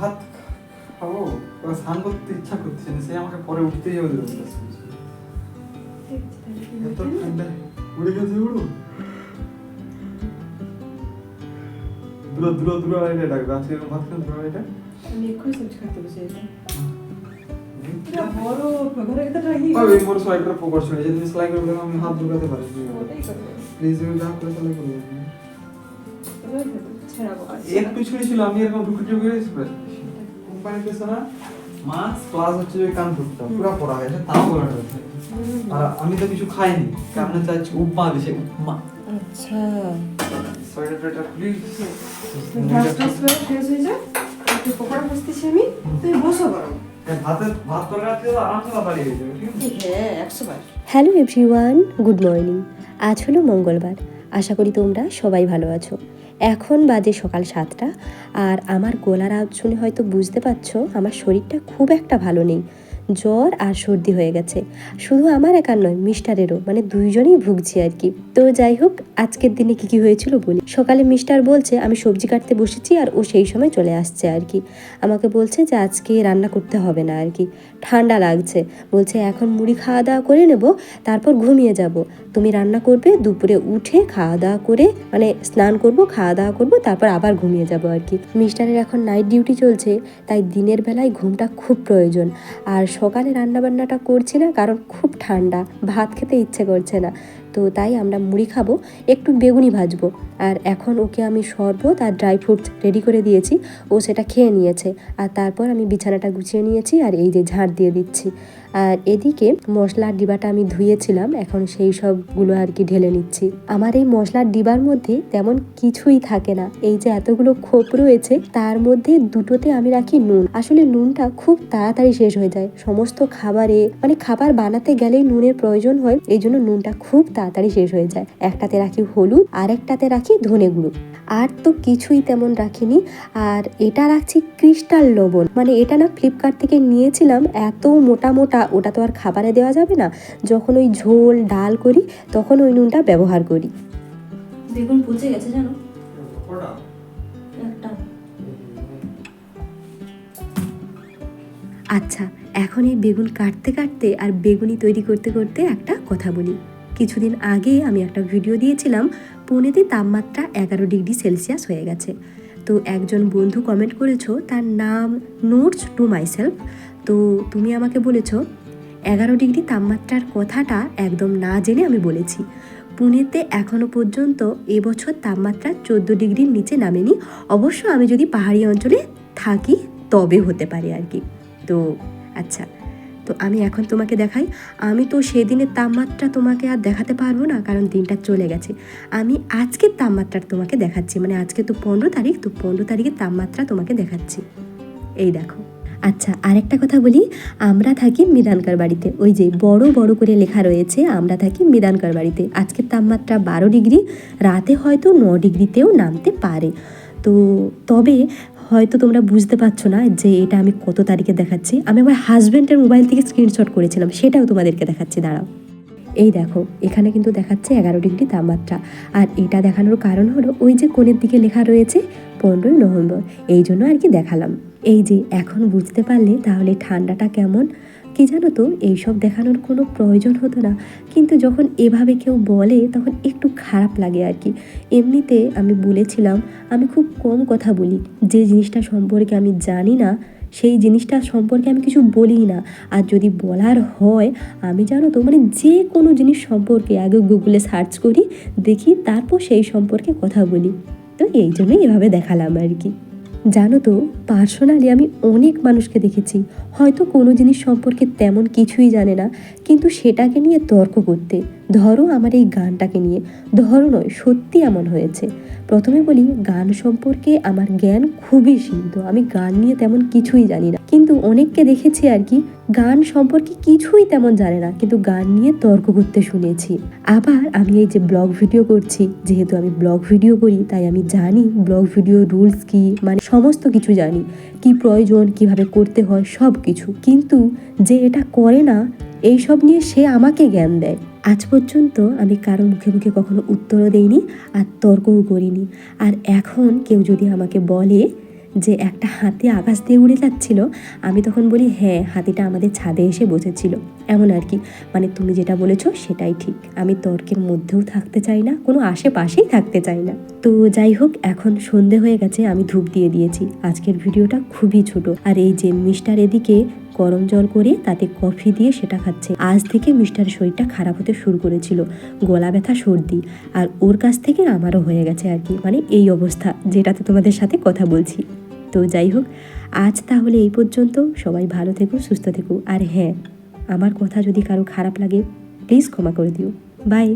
ভাত খাব স্নান করতে ইচ্ছা করছে না সে আমাকে পরে উঠতেই হবে তাহলে এত। ঠান্ডা। উড়ে গেছে উড়ো। দূর দূর দূর আইলে ডাকবে। আজকে ভাত খেলে দূর আইলে আমি এক্ষুনি সবজি বসে এটা আমি হাত ঢুকাতে পারি। প্লিজ আমি যা করে সেলাই করে দেবো এবার ভেতর ছেড়াবো একটু ছিল আমি এরকম ঢুকে ঢুকে গেছি কোম্পানিতে মাছ প্লাস হচ্ছে ওই কান ফুটটা পুরো পড়া হয়েছে তাও পড়া হয়েছে। আর আমি তো কিছু খাইনি কারণ চাইছি উপমা দিছে উপমা। আচ্ছা। শেষ হয়ে যায় একটু পকোড়া আমি তুমি বসো হ্যাঁ হ্যালো এভরিওয়ান গুড মর্নিং। আজ হলো মঙ্গলবার। আশা করি তোমরা সবাই ভালো আছো। এখন বাজে সকাল সাতটা, আর আমার গলার আওয়াজ শুনে হয়তো বুঝতে পারছ, আমার শরীরটা খুব একটা ভালো নেই। জ্বর আর সর্দি হয়ে গেছে। শুধু আমার একার নয়, মিস্টারেরও মানে দুইজনেই ভুগছি আর কি। তো যাই হোক, আজকের দিনে কি কি হয়েছিল বলি? সকালে মিস্টার বলছে, আমি সবজি কাটতে বসেছি আর ও সেই সময় চলে আসছে আর কি। আমাকে বলছে যে, আজকে রান্না করতে হবে না আর কি। ঠান্ডা লাগছে। বলছে, এখন মুড়ি খাওয়া দাওয়া করে নেব, তারপর ঘুমিয়ে যাব। তুমি রান্না করবে, দুপুরে উঠে খাওয়া দাওয়া করে মানে স্নান করব, খাওয়া দাওয়া করব, তারপর আবার ঘুমিয়ে যাব আর কি। মিস্টারের এখন নাইট ডিউটি চলছে, তাই দিনের বেলায় ঘুমটা খুব প্রয়োজন। আর সকালে রান্নাবান্নাটা করছি না, কারণ খুব ঠান্ডা, ভাত খেতে ইচ্ছে করছে না। তো তাই আমরা মুড়ি খাব, একটু বেগুনি ভাজবো। আর এখন ওকে আমি শরবত আর ড্রাই ফ্রুটস রেডি করে দিয়েছি। ও সেটা খেয়ে নিয়েছে। আর তারপর আমি বিছানাটা গুছিয়ে নিয়েছি আর এই যে ঝাড় দিয়ে দিচ্ছি। আর এদিকে মশলার ডিবাটা আমি ধুয়েছিলাম। এখন সেই সবগুলো আর কি ঢেলে নিচ্ছি। আমার এই মশলার ডিবার মধ্যে তেমন কিছুই থাকে না। এই যে এতগুলো খোপ রয়েছে, তার মধ্যে দুটোতে আমি রাখি নুন। আসলে নুনটা খুব তাড়াতাড়ি শেষ হয়ে যায়। সমস্ত খাবারে মানে খাবার বানাতে গেলেই নুনের প্রয়োজন হয়। এই জন্য নুনটা খুব তাড়াতাড়ি শেষ হয়ে যায়। একটাতে রাখি হলুদ আর একটাতে রাখি ধনে গুঁড়ো। আর তো কিছুই তেমন রাখিনি। আর এটা রাখছি ক্রিস্টাল লবণ। মানে এটা না ফ্লিপকার্ট থেকে নিয়েছিলাম এত মোটা মোটা ওটা তো আর খাবারে দেওয়া যাবে না। যখন ওই ঝোল ডাল করি তখন ওই নুনটা ব্যবহার করি। বেগুন পচে গেছে জানো? একটা। আচ্ছা এখন এই বেগুন কাটতে কাটতে আর বেগুনি তৈরি করতে করতে একটা কথা বলি। কিছুদিন আগে আমি একটা ভিডিও দিয়েছিলাম, পুনেতে তাপমাত্রা এগারো ডিগ্রি সেলসিয়াস হয়ে গেছে। তো একজন বন্ধু কমেন্ট করেছ, তার নাম নোটস টু মাইসেলফ তো তুমি আমাকে বলেছ, এগারো ডিগ্রি তাপমাত্রার কথাটা একদম না জেনে আমি বলেছি। পুনেতে এখনও পর্যন্ত এবছর তাপমাত্রা চোদ্দ ডিগ্রির নিচে নামেনি। অবশ্য আমি যদি পাহাড়ি অঞ্চলে থাকি, তবে হতে পারে আর কি। তো আচ্ছা। তো আমি এখন তোমাকে দেখাই। আমি তো সেদিনের তাপমাত্রা তোমাকে আর দেখাতে পারব না, কারণ দিনটা চলে গেছে। আমি আজকের তাপমাত্রা তোমাকে দেখাচ্ছি মানে আজকে তো পনেরো তারিখ, তো পনেরো তারিখের তাপমাত্রা তোমাকে দেখাচ্ছি। এই দেখো। আচ্ছা আরেকটা কথা বলি, আমরা থাকি মিদানকার বাড়িতে। ওই যে বড় বড় করে লেখা রয়েছে, আমরা থাকি মিদানকার বাড়িতে। আজকের তাপমাত্রা বারো ডিগ্রি, রাতে হয়তো ন ডিগ্রিতেও নামতে পারে। তো তবে হয়তো তোমরা বুঝতে পারছ না যে এটা আমি কত তারিখে দেখাচ্ছি। আমি আমার হাজব্যান্ডের মোবাইল থেকে স্ক্রিনশট করেছিলাম, সেটাও তোমাদেরকে দেখাচ্ছি, দাঁড়াও। এই দেখো, এখানে কিন্তু দেখাচ্ছে এগারো ডিগ্রি তাপমাত্রা। আর এটা দেখানোর কারণ হলো ওই যে কোণের দিকে লেখা রয়েছে পনেরোই নভেম্বর। এই জন্য আর কি দেখালাম। এই যে, এখন বুঝতে পারলে তাহলে ঠান্ডাটা কেমন? কি জানো তো, এইসব দেখানোর কোনো প্রয়োজন হতো না। কিন্তু যখন এভাবে কেউ বলে, তখন একটু খারাপ লাগে আর কি। এমনিতে আমি বলেছিলাম, আমি খুব কম কথা বলি। যে জিনিসটা সম্পর্কে আমি জানি না, সেই জিনিসটা সম্পর্কে আমি কিছু বলি না। আর যদি বলার হয়, আমি জানো তো মানে যে কোনো জিনিস সম্পর্কে আগে গুগলে সার্চ করি, দেখি, তারপর সেই সম্পর্কে কথা বলি। তো এই জন্যই এভাবে দেখালাম আর কি। জানো তো পার্সোনালি আমি অনেক মানুষকে দেখেছি। হয়তো কোনো জিনিস সম্পর্কে তেমন কিছুই জানে না, কিন্তু সেটাকে নিয়ে তর্ক করতে। ধরো আমার এই গানটাকে নিয়ে। ধরো নয়, সত্যি এমন হয়েছে। প্রথমে বলি, গান সম্পর্কে আমার জ্ঞান খুবই সীমিত। আমি গান নিয়ে তেমন কিছুই জানি না। কিন্তু অনেককে দেখেছি আর কি, গান সম্পর্কে কিছুই তেমন জানে না। কিন্তু গান নিয়ে তর্ক করতে শুনেছি। আবার আমি এই যে ব্লগ ভিডিও করছি, যেহেতু আমি ব্লগ ভিডিও করি, তাই আমি জানি ব্লগ ভিডিও রুলস কি মানে সমস্ত কিছু জানি। কি প্রয়োজন, কীভাবে করতে হয় সব কিছু কিন্তু যে এটা করে না, এইসব নিয়ে সে আমাকে জ্ঞান দেয়। আজ পর্যন্ত আমি কারও মুখে মুখে কখনো উত্তরও দেইনি আর তর্কও করিনি। আর এখন কেউ যদি আমাকে বলে যে একটা হাতি আকাশ দিয়ে উড়ে যাচ্ছিল, আমি তখন বলি হ্যাঁ হাতিটা আমাদের ছাদে এসে বসেছিল। এমন আর কি। মানে তুমি যেটা বলেছ সেটাই ঠিক। আমি তর্কের মধ্যেও থাকতে চাই না, কোনো আশেপাশেই থাকতে চাই না। তো যাই হোক, এখন সন্ধে হয়ে গেছে, আমি ধূপ দিয়ে দিয়েছি। আজকের ভিডিওটা খুবই ছোট। আর এই যে মিস্টার এদিকে গরম জল করে তাতে কফি দিয়ে সেটা খাচ্ছে। আজ থেকে মিস্টারের শরীরটা খারাপ হতে শুরু করেছিল। গলা ব্যথা, সর্দি। আর ওর কাছ থেকে আমারও হয়ে গেছে আর কি। মানে এই অবস্থা যেটাতে তোমাদের সাথে কথা বলছি। তো যাই হোক, আজ তাহলে এই পর্যন্ত। সবাই ভালো থেকো, সুস্থ থেকো। আর হ্যাঁ আমার কথা যদি কারও খারাপ লাগে প্লিজ ক্ষমা করে দিও। বাই